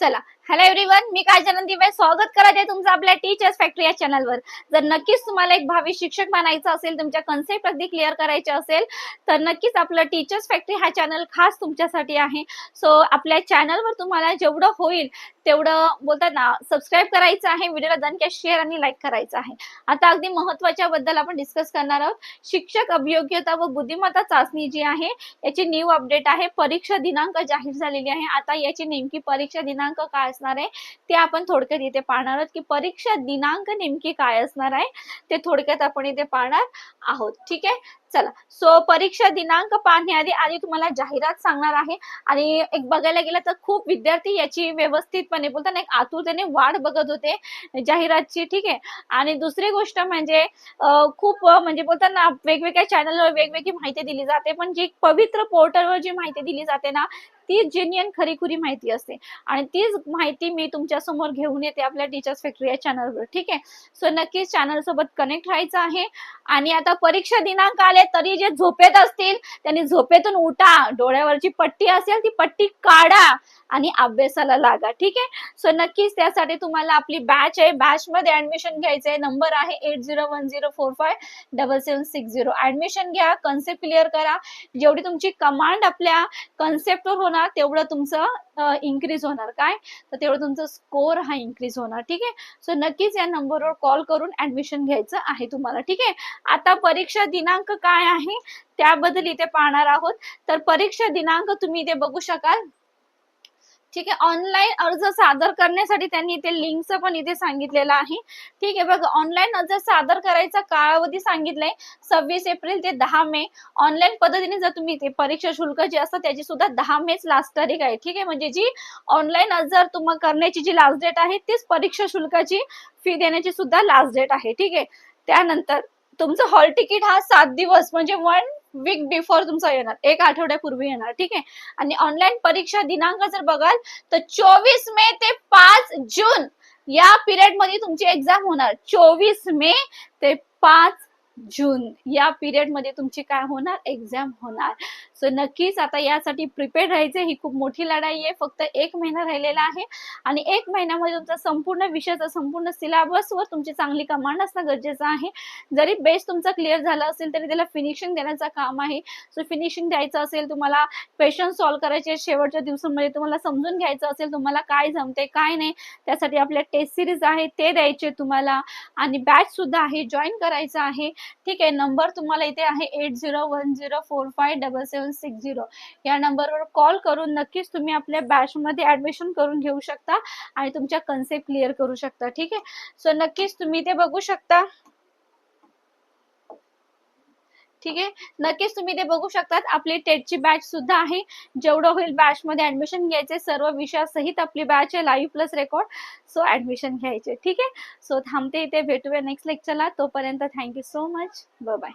चला hello everyone मी काय बाई स्वागत करत आहे तुमचं आपल्या टीचर्स फॅक्टरी या चॅनलवर जर नक्कीच तुम्हाला एक भावी शिक्षक बनायचं असेल तुमच्या कन्सेप्ट अगदी क्लिअर करायचे असेल तर नक्कीच आपलं टीचर्स फॅक्टरी हा चॅनल खास तुमच्यासाठी आहे. सो आपल्या चॅनलवर तुम्हाला जेवढं होईल तेवढं बोलतात ना सबस्क्राईब करायचं आहे व्हिडिओला दणक्या शेअर आणि लाईक करायचं आहे. आता अगदी महत्त्वाच्या बद्दल आपण डिस्कस करणार आहोत. शिक्षक अभियोग्यता व बुद्धिमत्ता चाचणी जी आहे याची न्यू अपडेट आहे. परीक्षा दिनांक जाहीर झालेली आहे. आता याची नेमकी परीक्षा दिनांक काय असणार आहे? ते आपण थोडक्यात इथे पाहणार आहोत की परीक्षा दिनांक नेमकी काय असणार आहे? ते थोडक्यात आपण इथे पाहणार आहोत. ठीक आहे? चला. सो परीक्षा दिनांक पाहण्याआधी आधी तुम्हाला जाहिरात सांगणार आहे. आणि एक बघायला गेलं तर खूप विद्यार्थी याची व्यवस्थितपणे बोलताना एक आतुरतेने वाट बघत होते जाहिरातची ठीक आहे? आणि दुसरी गोष्ट म्हणजे खूप म्हणजे बोलताना वेगवेगळ्या चॅनलवर वेगवेगळी माहिती दिली जाते. पण जी पवित्र पोर्टलवर जी माहिती दिली जाते ना ती जेन्युअन खरीखुरी माहिती असते. आणि तीच माहिती मी तुमच्यासमोर घेऊन येते आपल्या टीचर्स फॅक्टरी या चॅनलवर ठीक आहे? सो नक्कीच चॅनल सोबत कनेक्ट राहायचं आहे. आणि आता परीक्षा दिनांक आले तरी जे झोपेत असतील त्यांनी झोपेतून उठा डोळ्यावरची पट्टी असेल ती पट्टी काढा आणि अभ्यासाला लागा ठीक आहे? सो नक्कीच त्यासाठी तुम्हाला आपली बॅच आहे. बॅच मध्ये ऍडमिशन घ्यायचं आहे नंबर आहे eight zero one zero four five double seven six zero admission घ्या कन्सेप्ट क्लिअर करा. जेवढी तुमची कमांड आपल्या कन्सेप्टवर होणार तेवढं तुमचं इन्क्रीज होणार. काय? तर तेवढं तुमचा स्कोर हा इन्क्रीज होणार ठीक आहे? सो नक्कीच या नंबरवर कॉल करून ऍडमिशन घ्यायचं आहे तुम्हाला ठीक आहे? आता परीक्षा दिनांक काय आहे त्याबद्दल इथे पाहणार आहोत. तर परीक्षा दिनांक तुम्ही इथे बघू शकाल. ठीक आहे ऑनलाईन अर्ज सादर करण्यासाठी त्यांनी इथे लिंकचं पण इथे सांगितलेलं आहे. ठीक आहे बघा ऑनलाईन अर्ज सादर करायचा कालावधी सांगितलंय सव्वीस एप्रिल ते दहा मे. ऑनलाईन पद्धतीने जर तुम्ही ते परीक्षा शुल्क जे असतं त्याची सुद्धा दहा मेच लास्ट तारीख आहे. ठीक आहे म्हणजे जी ऑनलाईन अर्ज तुम्हाला करण्याची जी लास्ट डेट आहे तीच परीक्षा शुल्काची फी देण्याची सुद्धा लास्ट डेट आहे. ठीक आहे त्यानंतर तुमचं हॉल तिकीट हा सात दिवस म्हणजे वन वीक बिफोर तुमचा येणार. एक आठवड्यापूर्वी येणार ठीक आहे? आणि ऑनलाईन परीक्षा दिनांक जर बघाल तर चोवीस मे ते पाच जून या पिरियडमध्ये तुमची एक्झाम होणार. चोवीस मे ते पाच जून या पिरियडमध्ये तुमची काय होणार? एक्झाम होणार. सो नक्कीच आता यासाठी प्रिपेअर राहायचे ही खूप मोठी लढाई आहे. फक्त एक महिना राहिलेला आहे. आणि एक महिन्यामध्ये तुमचा संपूर्ण विषयाचा संपूर्ण सिलेबसवर तुमची चांगली कमांड असणं गरजेचं आहे. जरी बेस तुमचा क्लिअर झाला असेल तरी त्याला फिनिशिंग देण्याचं काम आहे. सो फिनिशिंग द्यायचं असेल तुम्हाला क्वेश्चन सॉल्व्ह करायचे शेवटच्या दिवसांमध्ये तुम्हाला समजून घ्यायचं असेल तुम्हाला काय जमते काय नाही त्यासाठी आपल्या टेस्ट सिरीज आहे ते द्यायचे तुम्हाला. आणि बॅच सुद्धा आहे जॉईन करायचं आहे. ठीक आहे नंबर तुम्हाला इथे आहे eight zero one zero four five double seven six zero या नंबरवर कॉल करून नक्कीच तुम्ही आपल्या बॅचमध्ये ॲडमिशन ऍडमिशन करून घेऊ शकता आणि तुमच्या कन्सेप्ट क्लिअर करू शकता. ठीक आहे? सो नक्कीच तुम्ही ते बघू शकता. ठीक आहे? नक्कीच तुम्ही ते बघू शकतात. आपली टेटची बॅच सुद्धा आहे. जेवढं होईल बॅच मध्ये ऍडमिशन घ्यायचे सर्व विषयासहित आपली बॅच आहे live plus record so admission घ्यायचे. ठीक आहे? सो थांबते इथे. भेटूया नेक्स्ट लेक्चरला तोपर्यंत थँक्यू सो मच बाय